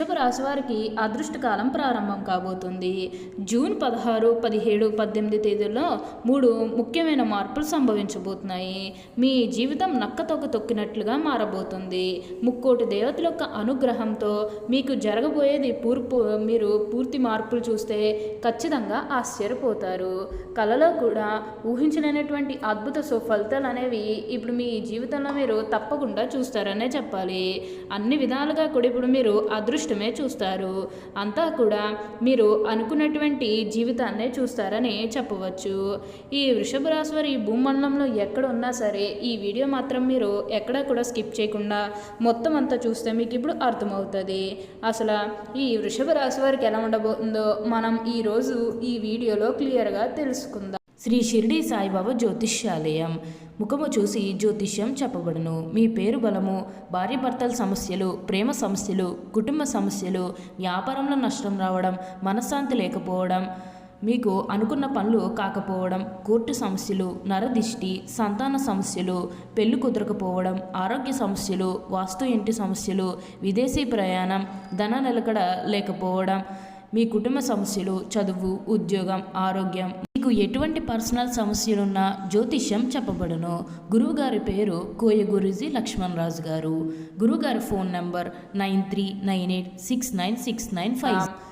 వృషభ రాశి వారికి అదృష్టకాలం ప్రారంభం కాబోతుంది. జూన్ పదహారు పదిహేడు పద్దెనిమిది తేదీల్లో మూడు ముఖ్యమైన మార్పులు సంభవించబోతున్నాయి. మీ జీవితం నక్కతొక్క తొక్కినట్లుగా మారబోతుంది. ముక్కోటి దేవతల యొక్క అనుగ్రహంతో మీకు జరగబోయేది పూర్పు మీరు పూర్తి మార్పులు చూస్తే ఖచ్చితంగా ఆశ్చర్యపోతారు. కళలో కూడా ఊహించలేనటువంటి అద్భుత సుఫలితాలు అనేవి ఇప్పుడు మీ జీవితంలో మీరు తప్పకుండా చూస్తారనే చెప్పాలి. అన్ని విధాలుగా కూడా ఇప్పుడు మీరు అదృష్ట అదృష్టమే చూస్తారు. అంతా కూడా మీరు అనుకున్నటువంటి జీవితాన్నే చూస్తారని చెప్పవచ్చు. ఈ వృషభ రాశి వారి భూమండలంలో ఎక్కడ ఉన్నా సరే ఈ వీడియో మాత్రం మీరు ఎక్కడా కూడా స్కిప్ చేయకుండా మొత్తం అంతా చూస్తే మీకు ఇప్పుడు అర్థమవుతుంది. అసలు ఈ వృషభ రాశి వారికి ఎలా ఉండబోతుందో మనం ఈరోజు ఈ వీడియోలో క్లియర్గా తెలుసుకుందాం. శ్రీ షిరిడి సాయిబాబా జ్యోతిష్యాలయం. ముఖము చూసి జ్యోతిష్యం చెప్పబడును. మీ పేరు బలము భార్యాభర్తల సమస్యలు ప్రేమ సమస్యలు కుటుంబ సమస్యలు వ్యాపారంలో నష్టం రావడం మనశ్శాంతి లేకపోవడం మీకు అనుకున్న పనులు కాకపోవడం కోర్టు సమస్యలు నరదిష్టి సంతాన సమస్యలు పెళ్ళి కుదరకపోవడం ఆరోగ్య సమస్యలు వాస్తు ఇంటి సమస్యలు విదేశీ ప్రయాణం ధన నిలకడ లేకపోవడం మీ కుటుంబ సమస్యలు చదువు ఉద్యోగం ఆరోగ్యం మీకు ఎటువంటి పర్సనల్ సమస్యలున్నా జ్యోతిష్యం చెప్పబడును. గురువుగారి పేరు కోయ గురుజీ లక్ష్మణ్ రాజు గారు గురువుగారి phone number nine three nine eight six nine six nine five.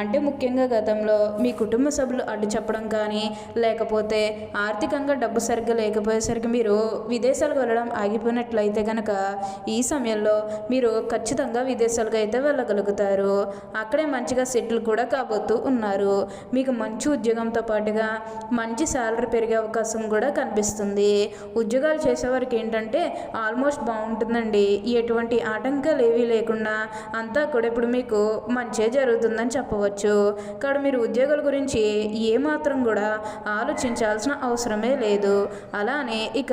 అంటే ముఖ్యంగా గతంలో మీ కుటుంబ సభ్యులు అడ్డు చెప్పడం కానీ లేకపోతే ఆర్థికంగా డబ్బు సరిగ్గా లేకపోయేసరికి మీరు విదేశాలకు వెళ్ళడం ఆగిపోయినట్లయితే కనుక ఈ సమయంలో మీరు ఖచ్చితంగా విదేశాలకు అయితే వెళ్ళగలుగుతారు. అక్కడే మంచిగా సెటిల్ కూడా కాబోతూ ఉన్నారు. మీకు మంచి ఉద్యోగంతో పాటుగా మంచి శాలరీ పెరిగే అవకాశం కూడా కనిపిస్తుంది. ఉద్యోగాలు చేసేవారికి ఏంటంటే ఆల్మోస్ట్ బాగుంటుందండి. ఎటువంటి ఆటంకాలు ఏవీ లేకుండా అంతా కూడా ఇప్పుడు మీకు మంచే జరుగుతుందని చెప్పవచ్చు. ఇక్కడ మీరు ఉద్యోగాల గురించి ఏమాత్రం కూడా ఆలోచించాల్సిన అవసరమే లేదు. అలానే ఇక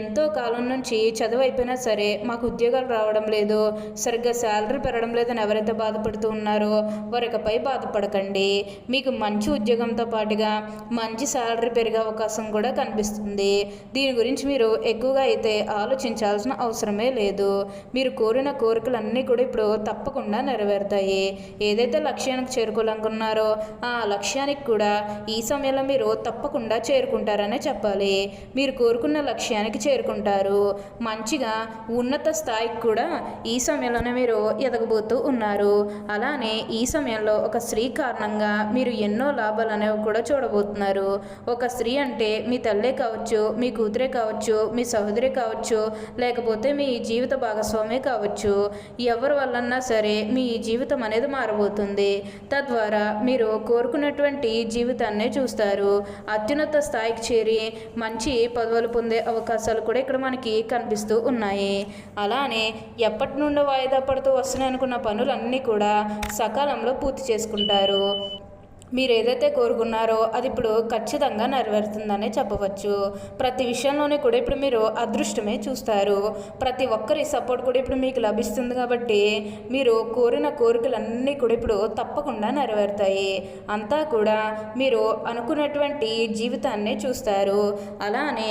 ఎంతో కాలం నుంచి చదువు అయిపోయినా సరే మాకు ఉద్యోగాలు రావడం లేదు. సరిగ్గా శాలరీ పెరగడం లేదని ఎవరైతే బాధపడుతూ ఉన్నారో వారికపై బాధపడకండి. మీకు మంచి ఉద్యోగంతో పాటుగా మంచి శాలరీ పెరిగే అవకాశం కూడా కనిపిస్తుంది. దీని గురించి మీరు ఎక్కువగా అయితే ఆలోచించాల్సిన అవసరమే లేదు. మీరు కోరిన కోరికలన్నీ కూడా ఇప్పుడు తప్పకుండా నెరవేరుతాయి. ఏదైతే లక్ష్యానికి చేరుకోవాలనుకున్నారో ఆ లక్ష్యానికి కూడా ఈ సమయంలో మీరు తప్పకుండా చేరుకుంటారనే చెప్పాలి. మీరు కోరుకున్న లక్ష్యానికి చేరుకుంటారు. మంచిగా ఉన్నత స్థాయికి కూడా ఈ సమయంలోనే మీరు ఎదగబోతూ ఉన్నారు. అలానే ఈ సమయంలో ఒక స్త్రీ కారణంగా మీరు ఎన్నో లాభాలు అనేవి కూడా చూడబోతున్నారు. ఒక స్త్రీ అంటే మీ తల్లే కావచ్చు మీ కూతురే కావచ్చు మీ సహోదరి కావచ్చు లేకపోతే మీ జీవిత భాగస్వామే కావచ్చు. ఎవరి వల్లన్నా సరే మీ జీవితం అనేది మారబోతుంది. తద్వారా మీరు కోరుకున్నటువంటి జీవితాన్నే చూస్తారు. అత్యున్నత స్థాయికి చేరి మంచి పదవులు పొందే అవకాశాలు కూడా ఇక్కడ మనకి కనిపిస్తూ ఉన్నాయి. అలానే ఎప్పటి నుండో వాయిదా పడుతూ వస్తున్నాయి అనుకున్న పనులన్నీ కూడా సకాలంలో పూర్తి చేసుకుంటారు. మీరు ఏదైతే కోరుకున్నారో అది ఇప్పుడు ఖచ్చితంగా నెరవేరుతుందనే చెప్పవచ్చు. ప్రతి విషయంలోనే కూడా ఇప్పుడు మీరు అదృష్టమే చూస్తారు. ప్రతి ఒక్కరి సపోర్ట్ కూడా ఇప్పుడు మీకు లభిస్తుంది కాబట్టి మీరు కోరిన కోరికలన్నీ కూడా ఇప్పుడు తప్పకుండా నెరవేరుతాయి. అంతా కూడా మీరు అనుకున్నటువంటి జీవితాన్ని చూస్తారు. అలానే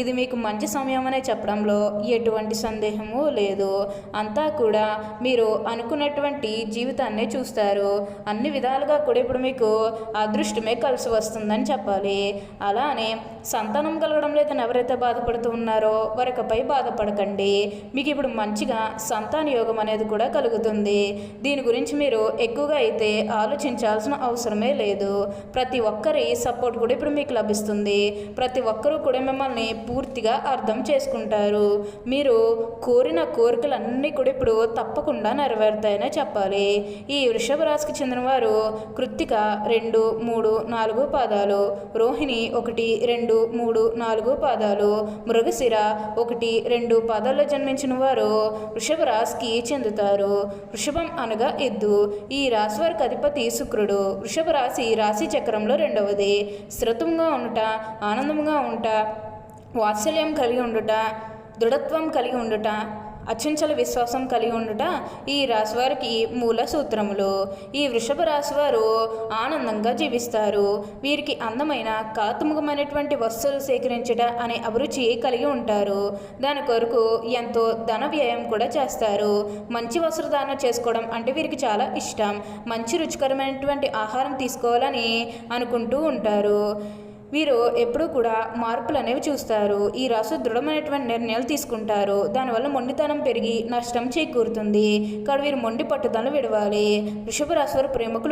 ఇది మీకు మంచి సమయం అనే చెప్పడంలో ఎటువంటి సందేహము లేదు. అంతా కూడా మీరు అనుకున్నటువంటి జీవితాన్ని చూస్తారు. అన్ని విధాలుగా కూడా ఇప్పుడు మీకు అదృష్టమే కలిసి వస్తుందని చెప్పాలి. అలానే సంతానం కలగడం లేదని ఎవరైతే బాధపడుతూ ఉన్నారో వారికపై బాధపడకండి. మీకు ఇప్పుడు మంచిగా సంతాన యోగం అనేది కూడా కలుగుతుంది. దీని గురించి మీరు ఎక్కువగా అయితే ఆలోచించాల్సిన అవసరమే లేదు. ప్రతి ఒక్కరి సపోర్ట్ కూడా ఇప్పుడు మీకు లభిస్తుంది. ప్రతి ఒక్కరూ కూడా మిమ్మల్ని పూర్తిగా అర్థం చేసుకుంటారు. మీరు కోరిన కోరికలన్నీ కూడా ఇప్పుడు తప్పకుండా నెరవేరుతాయనే చెప్పాలి. ఈ వృషభ రాశికి చెందిన వారు కృత్తిక రెండు మూడు నాలుగు పాదాలు రోహిణి ఒకటి రెండు మూడు నాలుగు పాదాలు మృగశిర ఒకటి రెండు పాదాల్లో జన్మించిన వారు వృషభ రాశికి చెందుతారు. వృషభం అనగా ఎద్దు. ఈ రాశి వారికి అధిపతి శుక్రుడు. వృషభ రాశి రాశి చక్రంలో రెండవది. స్థిరత్వంగా ఉండుట ఆనందంగా ఉంట వాత్సల్యం కలిగి ఉండుట దృఢత్వం కలిగి ఉండుట అచంచల విశ్వాసం కలిగి ఉండుట ఈ రాశివారికి మూల సూత్రములు. ఈ వృషభ రాశివారు ఆనందంగా జీవిస్తారు. వీరికి అందమైన కాతుముఖమైనటువంటి వస్తువులు సేకరించుట అనే అభిరుచి కలిగి ఉంటారు. దాని కొరకు ఎంతో ధన వ్యయం కూడా చేస్తారు. మంచి వస్త్రదానం చేసుకోవడం అంటే వీరికి చాలా ఇష్టం. మంచి రుచికరమైనటువంటి ఆహారం తీసుకోవాలని అనుకుంటూ ఉంటారు. వీరు ఎప్పుడూ కూడా మార్పులు అనేవి చూస్తారు. ఈ రాసు దృఢమైనటువంటి నిర్ణయాలు తీసుకుంటారు. దానివల్ల మొండితనం పెరిగి నష్టం చేకూరుతుంది. కానీ వీరు మొండి పట్టుదలను విడవాలి. వృషభ రాశి వారు ప్రేమకు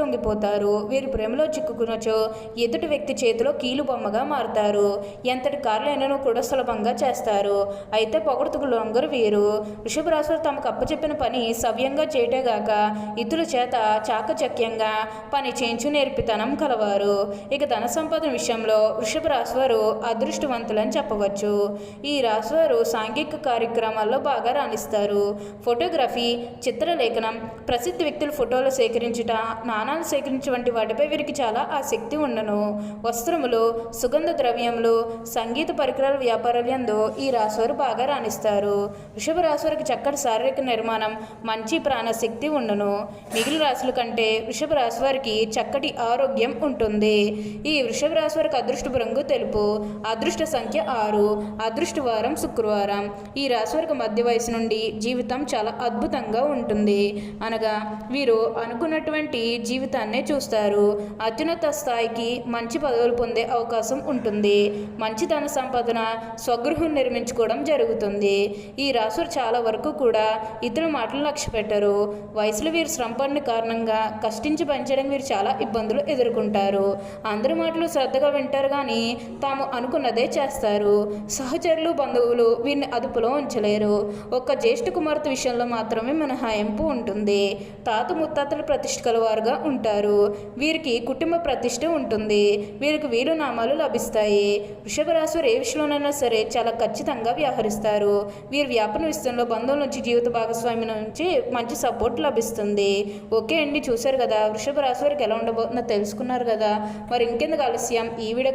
వీరు ప్రేమలో చిక్కుకునచో ఎదుటి వ్యక్తి చేతిలో కీలు బొమ్మగా మారుతారు. ఎంతటి కార్లైనను కూడా సులభంగా చేస్తారు. అయితే పొగడుతుకు లొంగరు వీరు. వృషభ రాశి వారు తమకు అప్పచెప్పిన పని సవ్యంగా చేయటేగాక ఇతరుల చేత చాకచక్యంగా పని చేయించు నేర్పితనం కలవారు. ఇక ధన సంపాదన విషయంలో వృషభ రాశివారు అదృష్టవంతులని చెప్పవచ్చు. ఈ రాశివారు సాంఘిక కార్యక్రమాల్లో బాగా రాణిస్తారు. ఫోటోగ్రఫీ చిత్రలేఖనం ప్రసిద్ధ వ్యక్తుల ఫోటోలు సేకరించుట నాణాలు సేకరించే వంటి వాటిపై వీరికి చాలా ఆసక్తి ఉండను. వస్త్రములు సుగంధ ద్రవ్యములు సంగీత పరికరాల వ్యాపారాలు యందు ఈ రాశివారు బాగా రాణిస్తారు. వృషభ రాశివారికి చక్కటి శారీరక నిర్మాణం మంచి ప్రాణశక్తి ఉండను. మిగిలిన రాశుల కంటే వృషభ రాశి వారికి చక్కటి ఆరోగ్యం ఉంటుంది. ఈ వృషభ రాశి వారికి అదృష్టపు రంగు తెలుపు. అదృష్ట సంఖ్య ఆరు. అదృష్ట వారం శుక్రవారం. ఈ రాశివారికి మధ్య వయసు నుండి జీవితం చాలా అద్భుతంగా ఉంటుంది. అనగా వీరు అనుకున్నటువంటి జీవితాన్నే చూస్తారు. అత్యున్నత స్థాయికి మంచి పదవులు పొందే అవకాశం ఉంటుంది. మంచి ధన సంపాదన స్వగృహం నిర్మించుకోవడం జరుగుతుంది. ఈ రాశులు చాలా వరకు కూడా ఇతరుల మాటలు లక్ష్య పెట్టరు. వయసులో వీరు శ్రమపడిన కారణంగా కష్టించి పనిచేయడం వీరు చాలా ఇబ్బందులు ఎదుర్కొంటారు. అందరి మాటలు శ్రద్ధగా వింటారు కానీ తాము అనుకున్నదే చేస్తారు. సహచరులు బంధువులు వీరిని అదుపులో ఉంచలేరు. ఒక్క జ్యేష్ఠ కుమార్తె విషయంలో మాత్రమే మినహాయింపు ఉంటుంది. తాత ముత్తాతల ప్రతిష్ట కలవారుగా ఉంటారు. వీరికి కుటుంబ ప్రతిష్ట ఉంటుంది. వీరికి వీరు నామాలు లభిస్తాయి. వృషభ రాశి ఏ విషయంలోనైనా సరే చాలా ఖచ్చితంగా వ్యవహరిస్తారు. వీరు వ్యాపార విషయంలో బంధువుల నుంచి జీవిత భాగస్వామి నుంచి మంచి సపోర్ట్ లభిస్తుంది. ఓకే అండి చూశారు కదా. వృషభ రాశి వారికి ఎలా ఉండబోతుందో తెలుసుకున్నారు కదా. మరి ఇంకెందుకు ఆలస్యం? ఈ వీడియో